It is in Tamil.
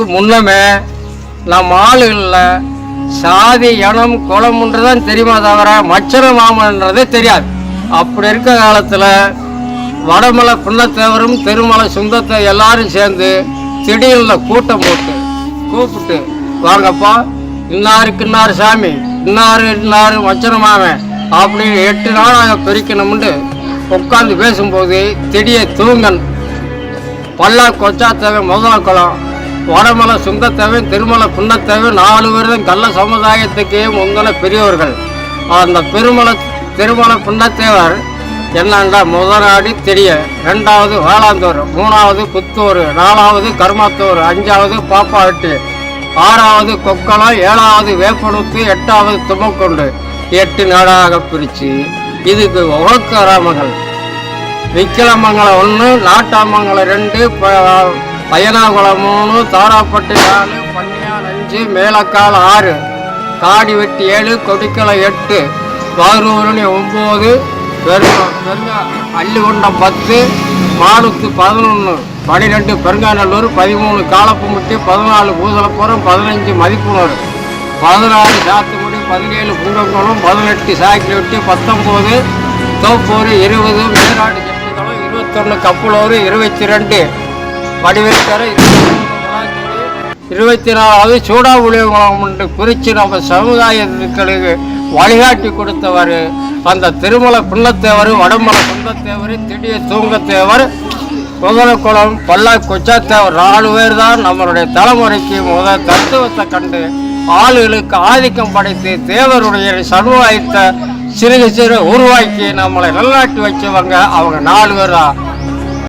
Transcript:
வருஷத்துக்கு முன்னமே நம் ஆளுகளில் சாதி இனம் குளம்ன்றதான் தெரியுமா தவிர மச்சர மாமன்றதே தெரியாது. அப்படி இருக்க காலத்தில் வடமலை புன்னத்தேவரும் திருமலை சுந்தத்தை எல்லாரும் சேர்ந்து திடீரில் கூட்டம் போட்டு கூப்பிட்டு வாங்கப்பா இன்னாருக்கு இன்னார் சாமி இன்னாரு இன்னாரு மச்சனமாவன் அப்படின்னு எட்டு நாள் நாங்கள் பிரிக்கணும்னு உட்காந்து பேசும்போது திடீய தூங்கன். பல்லா கொச்சாத்தேவை முதல குளம் வடமலை சுங்கத்தேவன் திருமலை புன்னத்தேவை நாலு பேரும் கள்ள சமுதாயத்துக்கே முந்தின பெரியவர்கள் அந்த பெருமலை திருமலை புன்னத்தேவர் என்னண்டா முதலாடி தெரிய ரெண்டாவது வேளாந்தோர் மூணாவது புத்தூர் நாலாவது கர்மத்தூர் அஞ்சாவது பாப்பாவட்டி ஆறாவது கொக்கலம் ஏழாவது வேப்பனுத்து எட்டாவது துமக்கொண்டு எட்டு நாடாக பிரித்து இதுக்கு உழக்கராமங்கள் விக்கிரமங்கலம் ஒன்று நாட்டாமங்கலம் ரெண்டு ப- பயனாகுளம் மூணு தாராப்பட்டு நாலு பன்னியால் அஞ்சு மேலக்கால் ஆறு காடி வெட்டி ஏழு கொடிக்கலை எட்டு பாரூரணி ஒம்பது அள்ளிகுண்டம் பத்து மானுத்து பதினொன்று பன்னிரெண்டு பெருங்காநல்லூர் பதிமூணு காலப்புமுட்டி பதினாலு பூசலப்புறம் பதினஞ்சு மதிப்புணர் பதினாறு சாத்துக்குடி பதினேழு புங்கங்குளம் பதினெட்டு சாக்கிலொட்டி பத்தொம்போது தோப்பூர் இருபது மேலாடு செட்டிக்குளம் இருபத்தொன்று கப்புலூர் இருபத்தி ரெண்டு வடிவேற்கரை இருபத்தி நாலாவது சூடாபுளியங்குளம் என்று குறித்து நம்ம சமுதாயத்துக்களுக்கு வழிகாட்டி கொடுத்தவர் அந்த திருமலை பிள்ளத்தேவர் வடமலை சுந்தத்தேவர் திடீர் தூங்கத்தேவர் முதலக்குளம் பல்லா கொச்சாத்தேவர் நாலு பேர் தான் நம்மளுடைய தலைமுறைக்கு முதல் தத்துவத்தை கண்டு ஆளுகளுக்கு ஆதிக்கம் படைத்து தேவருடைய சமுதாயத்தை சிறுக சிறு உருவாக்கி நம்மளை நல்லாட்டி வச்சவங்க அவங்க நாலு பேர் தான்.